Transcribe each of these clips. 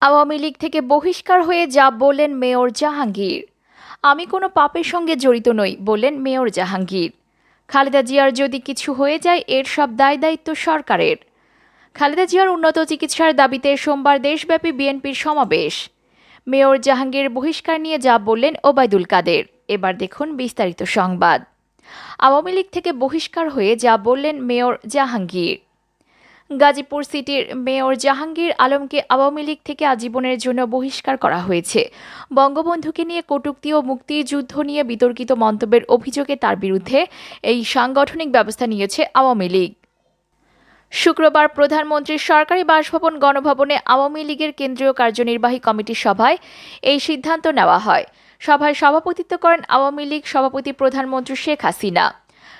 আওয়ামী লীগ থেকে বহিষ্কার হয়ে যা বললেন মেয়র জাহাঙ্গীর। আমি কোনো পাপের সঙ্গে জড়িত নই, বললেন মেয়র জাহাঙ্গীর। খালেদা জিয়ার যদি কিছু হয়ে যায়, এর সব দায় দায়িত্ব সরকারের। খালেদা জিয়ার উন্নত চিকিৎসার দাবিতে সোমবার দেশব্যাপী বিএনপির সমাবেশ। মেয়র জাহাঙ্গীর বহিষ্কার নিয়ে যা বললেন ওবায়দুল কাদের। এবার দেখুন বিস্তারিত সংবাদ। আওয়ামী লীগ থেকে বহিষ্কার হয়ে যা বললেন মেয়র জাহাঙ্গীর। গাজীপুর সিটির মেয়র জাহাঙ্গীর আলমকে আওয়ামী লীগ থেকে আজীবনের জন্য বহিষ্কার করা হয়েছে। বঙ্গবন্ধুকে নিয়ে কটূক্তি ও মুক্তিযুদ্ধ নিয়ে বিতর্কিত মন্তব্যের অভিযোগে তার বিরুদ্ধে এই সাংগঠনিক ব্যবস্থা নিয়েছে আওয়ামী লীগ। শুক্রবার প্রধানমন্ত্রীর সরকারি বাসভবন গণভবনে আওয়ামী লীগের কেন্দ্রীয় কার্যনির্বাহী কমিটির সভায় এই সিদ্ধান্ত নেওয়া হয়। সভায় সভাপতিত্ব করেন আওয়ামী লীগ সভাপতি প্রধানমন্ত্রী শেখ হাসিনা।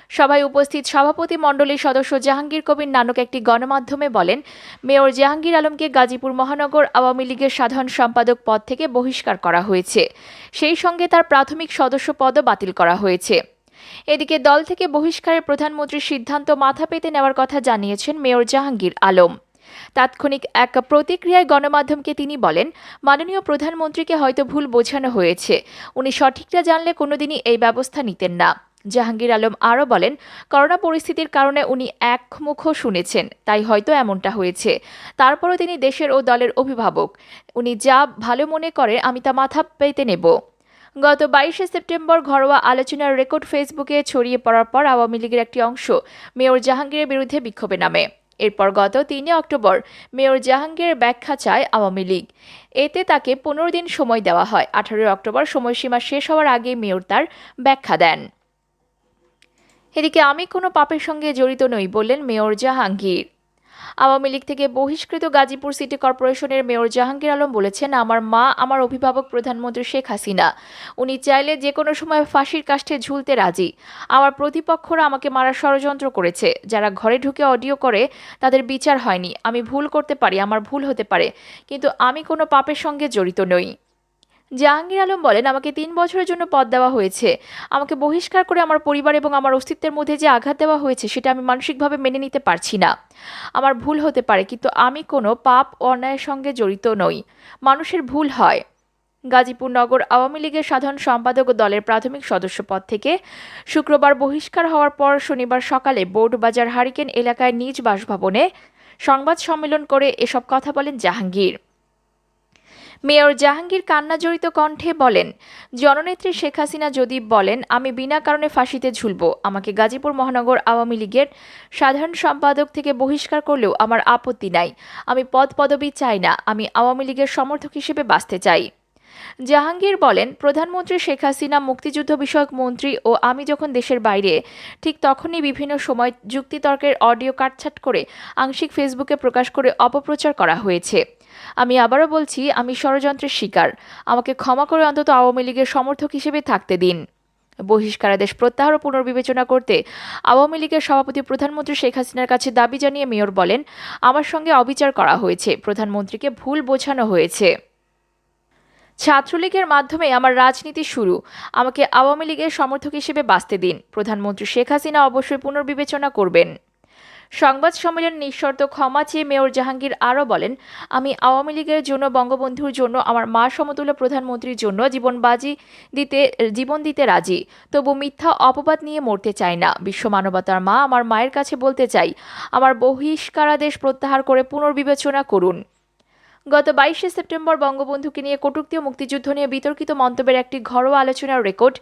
সভায় উপস্থিত সভাপতি মণ্ডলীর সদস্য জাহাঙ্গীর কবির নানক একটি গণমাধ্যমে বলেন, মেয়র জাহাঙ্গীর আলমকে গাজীপুর মহানগর আওয়ামী লীগের সাধারণ সম্পাদক পদ থেকে বহিষ্কার করা হয়েছে। সেই সঙ্গে তার প্রাথমিক সদস্য পদও বাতিল করা হয়েছে। এদিকে দল থেকে বহিষ্কারের প্রধানমন্ত্রীর সিদ্ধান্ত মাথা পেতে নেওয়ার কথা জানিয়েছেন মেয়র জাহাঙ্গীর আলম। তাৎক্ষণিক এক প্রতিক্রিয়ায় গণমাধ্যমকে তিনি বলেন, মাননীয় প্রধানমন্ত্রীকে হয়তো ভুল বোঝানো হয়েছে। উনি সঠিকটা জানলে কোনোদিনই এই ব্যবস্থা নিতেন না। জাহাঙ্গীর আলম আরও বলেন, করোনা পরিস্থিতির কারণে উনি একমুখ শুনেছেন, তাই হয়তো এমনটা হয়েছে। তারপরও তিনি দেশের ও দলের অভিভাবক। উনি যা ভালো মনে করে, আমি তা মাথা পেতে নেব। গত বাইশে সেপ্টেম্বর ঘরোয়া আলোচনার রেকর্ড ফেসবুকে ছড়িয়ে পড়ার পর আওয়ামী লীগের একটি অংশ মেয়র জাহাঙ্গীরের বিরুদ্ধে বিক্ষোভে নামে। এরপর গত তিনে অক্টোবর মেয়র জাহাঙ্গীরের ব্যাখ্যা চায় আওয়ামী লীগ। এতে তাকে পনেরো দিন সময় দেওয়া হয়। আঠারোই অক্টোবর সময়সীমা শেষ হওয়ার আগে মেয়র তার ব্যাখ্যা দেন। এদিকে আমি কোনো পাপের সঙ্গে জড়িত নই, বললেন মেয়র জাহাঙ্গীর। আওয়ামী লীগ থেকে বহিষ্কৃত গাজীপুর সিটি কর্পোরেশনের মেয়র জাহাঙ্গীর আলম বলেছেন, আমার মা, আমার অভিভাবক প্রধানমন্ত্রী শেখ হাসিনা। উনি চাইলে যে কোনো সময় ফাঁসির কাষ্ঠে ঝুলতে রাজি। আমার প্রতিপক্ষরা আমাকে মারার ষড়যন্ত্র করেছে। যারা ঘরে ঢুকে অডিও করে, তাদের বিচার হয়নি। আমি ভুল করতে পারি, আমার ভুল হতে পারে। কিন্তু আমি কোনো পাপের সঙ্গে জড়িত নই। জাহাঙ্গীর আলম বলেন, আমাকে তিন বছরের জন্য পদ দেওয়া হয়েছে। আমাকে বহিষ্কার করে আমার পরিবার এবং আমার অস্তিত্বের মধ্যে যে আঘাত দেওয়া হয়েছে, সেটা আমি মানসিকভাবে মেনে নিতে পারছি না। আমার ভুল হতে পারে, কিন্তু আমি কোনো পাপ অন্যায়ের সঙ্গে জড়িত নই। মানুষের ভুল হয়। গাজীপুর নগর আওয়ামী লীগের সাধারণ সম্পাদক ও দলের প্রাথমিক সদস্য পদ থেকে শুক্রবার বহিষ্কার হওয়ার পর শনিবার সকালে বোর্ডবাজার হারিকেন এলাকায় নিজ বাসভবনে সংবাদ সম্মেলন করে এসব কথা বলেন জাহাঙ্গীর। মেয়র জাহাঙ্গীর কান্নাজড়িত কণ্ঠে বলেন, জননেত্রী শেখ হাসিনা যদি বলেন, আমি বিনা কারণে ফাঁসিতে ঝুলব। আমাকে গাজীপুর মহানগর আওয়ামী লীগের সাধারণ সম্পাদক থেকে বহিষ্কার করলেও আমার আপত্তি নাই। আমি পদ পদবি চাই না। আমি আওয়ামী লীগের সমর্থক হিসেবে বাঁচতে চাই। জাহাঙ্গীর বলেন, প্রধানমন্ত্রী শেখ হাসিনা, মুক্তিযুদ্ধ বিষয়ক মন্ত্রী ও আমি যখন দেশের বাইরে, ঠিক তখনই বিভিন্ন সময় যুক্তিতর্কের অডিও কাটছাট করে আংশিক ফেসবুকে প্রকাশ করে অপপ্রচার করা হয়েছে। আমি আবারও বলছি, আমি ষড়যন্ত্রের শিকার। আমাকে ক্ষমা করে অন্তত আওয়ামী লীগের সমর্থক হিসেবে থাকতে দিন। বহিষ্কারাদেশ প্রত্যাহার ও পুনর্বিবেচনা করতে আওয়ামী লীগের সভাপতি প্রধানমন্ত্রী শেখ হাসিনার কাছে দাবি জানিয়ে মেয়র বলেন, আমার সঙ্গে অবিচার করা হয়েছে। প্রধানমন্ত্রীকে ভুল বোঝানো হয়েছে। ছাত্রলীগের মাধ্যমে আমার রাজনীতি শুরু। আমাকে আওয়ামী লীগের সমর্থক হিসেবে বাঁচতে দিন। প্রধানমন্ত্রী শেখ হাসিনা অবশ্যই পুনর্বিবেচনা করবেন। সংবাদ সম্মেলন নিঃশর্ত ক্ষমা চেয়ে মেয়র জাহাঙ্গীর আরও বলেন, আমি আওয়ামী লীগের জন্য, বঙ্গবন্ধুর জন্য, আমার মা সমতুল্য প্রধানমন্ত্রীর জন্য জীবনবাজি দিতে, জীবন দিতে রাজি। তবু মিথ্যা অপবাদ নিয়ে মরতে চাই না। বিশ্ব মানবতার মা আমার মায়ের কাছে বলতে চাই, আমার বহিষ্কারাদেশ প্রত্যাহার করে পুনর্বিবেচনা করুন। গত বাইশে সেপ্টেম্বর বঙ্গবন্ধুকে নিয়ে কটূক্তি ও মুক্তিযুদ্ধ নিয়ে বিতর্কিত মন্তব্যের একটি ঘরোয়া আলোচনার রেকর্ড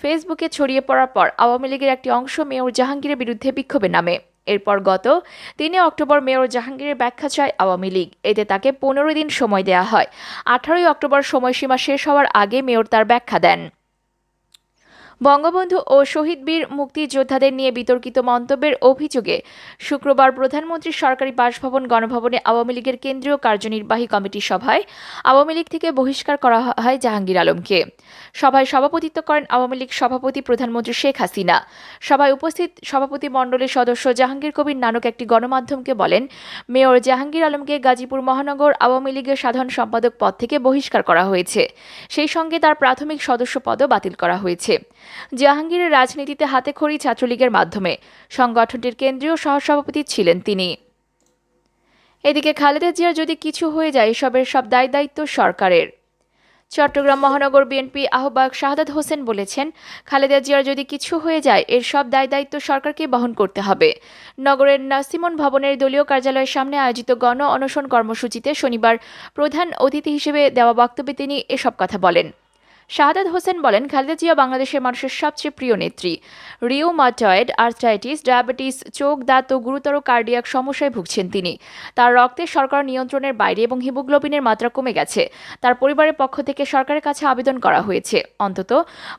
ফেসবুকে ছড়িয়ে পড়ার পর আওয়ামী লীগের একটি অংশ মেয়র জাহাঙ্গীরের বিরুদ্ধে বিক্ষোভে নামে। এরপর গত তিনে অক্টোবর মেয়র জাহাঙ্গীরের ব্যাখ্যা চায় আওয়ামী লীগ। এতে তাকে পনেরো দিন সময় দেয়া হয়। আঠারোই অক্টোবর সময়সীমা শেষ হওয়ার আগে মেয়র তার ব্যাখ্যা দেন। বঙ্গবন্ধু ও শহীদ বীর মুক্তিযোদ্ধাদের নিয়ে বিতর্কিত মন্তব্যের অভিযোগে শুক্রবার প্রধানমন্ত্রীর সরকারি বাসভবন গণভবনে আওয়ামী লীগের কেন্দ্রীয় কার্যনির্বাহী কমিটির সভায় আওয়ামী লীগ থেকে বহিষ্কার করা হয় জাহাঙ্গীর আলমকে। সভায় সভাপতিত্ব করেন আওয়ামী লীগ সভাপতি প্রধানমন্ত্রী শেখ হাসিনা। সভায় উপস্থিত সভাপতি মণ্ডলীর সদস্য জাহাঙ্গীর কবির নানক একটি গণমাধ্যমকে বলেন, মেয়র জাহাঙ্গীর আলমকে গাজীপুর মহানগর আওয়ামী লীগের সাধারণ সম্পাদক পদ থেকে বহিষ্কার করা হয়েছে। সেই সঙ্গে তার প্রাথমিক সদস্য পদও বাতিল করা হয়েছে। জাহাঙ্গীরের রাজনীতিতে হাতেখড়ি ছাত্রলীগের মাধ্যমে। সংগঠনটির কেন্দ্রীয় সহসভাপতি ছিলেন তিনি। এদিকে খালেদা জিয়ার যদি কিছু হয়ে যায়, এসবের সব দায় দায়িত্ব সরকারের। চট্টগ্রাম মহানগর বিএনপি আহ্বায়ক শাহাদাত হোসেন বলেছেন, খালেদা জিয়ার যদি কিছু হয়ে যায়, এর সব দায় দায়িত্ব সরকারকে বহন করতে হবে। নগরের নাসিমন ভবনের দলীয় কার্যালয়ের সামনে আয়োজিত গণ অনশন কর্মসূচিতে শনিবার প্রধান অতিথি হিসেবে দেওয়া বক্তব্যে তিনি এসব কথা বলেন। শাহাদাত হোসেন বলেন, খালেদা জিয়া বাংলাদেশের মানুষের সবচেয়ে প্রিয় নেত্রী। রিওমাটয়েড আর্থ্রাইটিস, ডায়াবেটিস, চোখ দাঁত ও গুরুতর কার্ডিয়াক সমস্যায় ভুগছেন তিনি। তার রক্তে শর্করা নিয়ন্ত্রণের বাইরে এবং হিমোগ্লোবিনের মাত্রা কমে গেছে। তার পরিবারের পক্ষ থেকে সরকারের কাছে আবেদন করা হয়েছে। অন্তত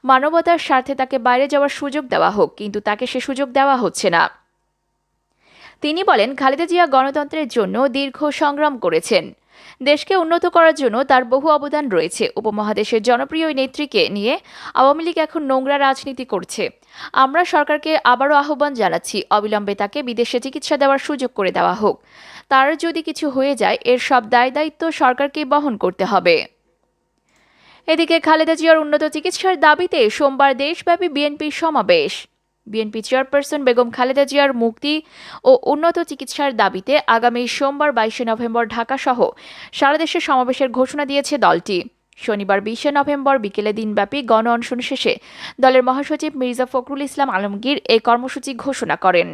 মানবতার স্বার্থে তাকে বাইরে যাওয়ার সুযোগ দেওয়া হোক, কিন্তু তাকে সে সুযোগ দেওয়া হচ্ছে না। তিনি বলেন, খালেদা জিয়া গণতন্ত্রের জন্য দীর্ঘ সংগ্রাম করেছেন। দেশকে উন্নত করার জন্য তার বহু অবদান রয়েছে। উপমহাদেশের জনপ্রিয় নেত্রীকে নিয়ে আওয়ামী লীগ এখন নোংরা রাজনীতি করছে। আমরা সরকারকে আবারও আহ্বান জানাচ্ছি, অবিলম্বে তাকে বিদেশে চিকিৎসা দেওয়ার সুযোগ করে দেওয়া হোক। তার যদি কিছু হয়ে যায়, এর সব দায় দায়িত্ব সরকারকেই বহন করতে হবে। এদিকে খালেদা জিয়ার উন্নত চিকিৎসার দাবিতে সোমবার দেশব্যাপী বিএনপির সমাবেশ। বিএনপি চেয়ারপারসন বেগম খালেদা জিয়ার মুক্তি ও উন্নত চিকিৎসার দাবিতে আগামী সোমবার বাইশে নভেম্বর ঢাকাসহ সারাদেশে সমাবেশের ঘোষণা দিয়েছে দলটি। শনিবার বিশে নভেম্বর বিকেলে দিনব্যাপী গণ অনশন শেষে দলের মহাসচিব মির্জা ফখরুল ইসলাম আলমগীর এই কর্মসূচি ঘোষণা করেন।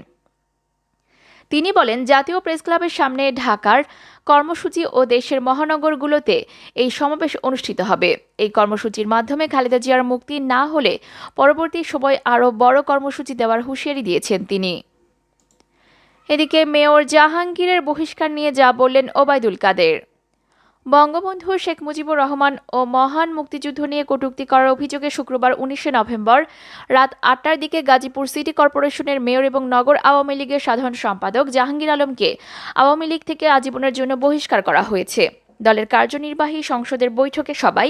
তিনি বলেন, জাতীয় প্রেস ক্লাবের সামনে ঢাকার কর্মসূচি ও দেশের মহানগরগুলোতে এই সমাবেশ অনুষ্ঠিত হবে। এই কর্মসূচির মাধ্যমে খালেদা জিয়ার মুক্তি না হলে পরবর্তী সময় আরও বড় কর্মসূচি দেওয়ার হুঁশিয়ারি দিয়েছেন তিনি। এদিকে মেয়র জাহাঙ্গীরের বহিষ্কার নিয়ে যা বললেন ওবায়দুল কাদের। বঙ্গবন্ধু শেখ মুজিবুর রহমান ও মহান মুক্তিযুদ্ধ নিয়ে কটূক্তি করার অভিযোগে শুক্রবার উনিশে নভেম্বর রাত আটটার দিকে গাজীপুর সিটি কর্পোরেশনের মেয়র এবং নগর আওয়ামী লীগের সাধারণ সম্পাদক জাহাঙ্গীর আলমকে আওয়ামী লীগ থেকে আজীবনের জন্য বহিষ্কার করা হয়েছে। দলের কার্যনির্বাহী সংসদের বৈঠকে সবাই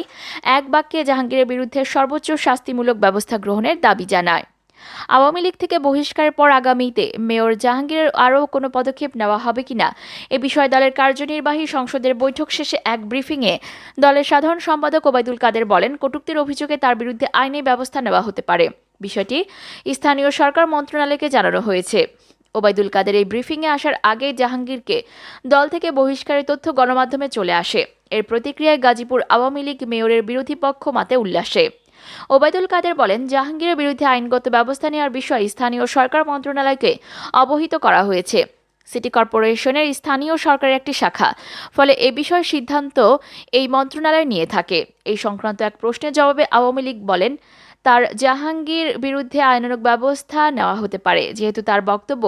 এক বাক্যে জাহাঙ্গীরের বিরুদ্ধে সর্বোচ্চ শাস্তিমূলক ব্যবস্থা গ্রহণের দাবি জানায়। আওয়ামী লীগ থেকে বহিষ্কারের পর আগামীতে মেয়র জাহাঙ্গীরের আরও কোনো পদক্ষেপ নেওয়া হবে কিনা? এ বিষয়ে দলের কার্যনির্বাহী সংসদের বৈঠক শেষে এক ব্রিফিংয়ে দলের সাধারণ সম্পাদক ওবায়দুল কাদের বলেন, কটূক্তির অভিযোগে তার বিরুদ্ধে আইনি ব্যবস্থা নেওয়া হতে পারে। বিষয়টি স্থানীয় সরকার মন্ত্রণালয়কে জানানো হয়েছে। ওবায়দুল কাদের এই ব্রিফিংয়ে আসার আগে জাহাঙ্গীরকে দল থেকে বহিষ্কারের তথ্য গণমাধ্যমে চলে আসে। এর প্রতিক্রিয়ায় গাজীপুর আওয়ামী লীগ মেয়রের বিরোধী পক্ষ মাতে উল্লাসে। ওবায়দুল কাদের বলেন, জাহাঙ্গীরের বিরুদ্ধে আইনগত ব্যবস্থা নেওয়ার বিষয়ে স্থানীয় সরকার মন্ত্রণালয়কে অবহিত করা হয়েছে। সিটি কর্পোরেশনের স্থানীয় সরকারের একটি শাখা। ফলে এ বিষয়ে সিদ্ধান্ত এই মন্ত্রণালয় নিয়ে থাকে। এই সংক্রান্ত এক প্রশ্নের জবাবে আওয়ামী লীগ বলেন, তার জাহাঙ্গীর বিরুদ্ধে আইনানুগ ব্যবস্থা নেওয়া হতে পারে, যেহেতু তার বক্তব্য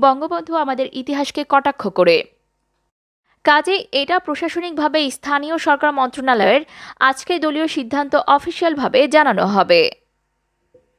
বঙ্গবন্ধু আমাদের ইতিহাসকে কটাক্ষ করে। কাজে এটা প্রশাসনিকভাবে স্থানীয় সরকার মন্ত্রণালয়ের আজকে দলীয় সিদ্ধান্ত অফিসিয়ালভাবে জানানো হবে।